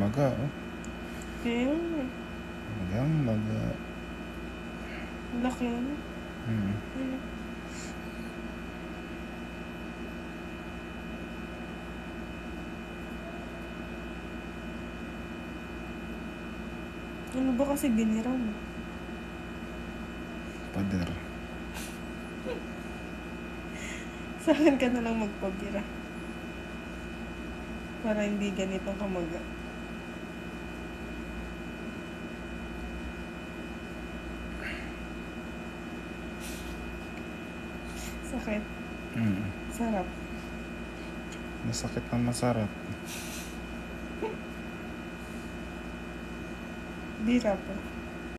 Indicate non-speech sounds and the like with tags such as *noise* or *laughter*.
maga, oh. Kaya nga. Magang maga. Laki ano. Hmm. Ano? Ba kasi binira mo? Pader. *laughs* Sa akin ka na lang magpabira. Para hindi ganito kamaga. Sakit. Hmm. Sarap. Masakit na masarap. Bira po.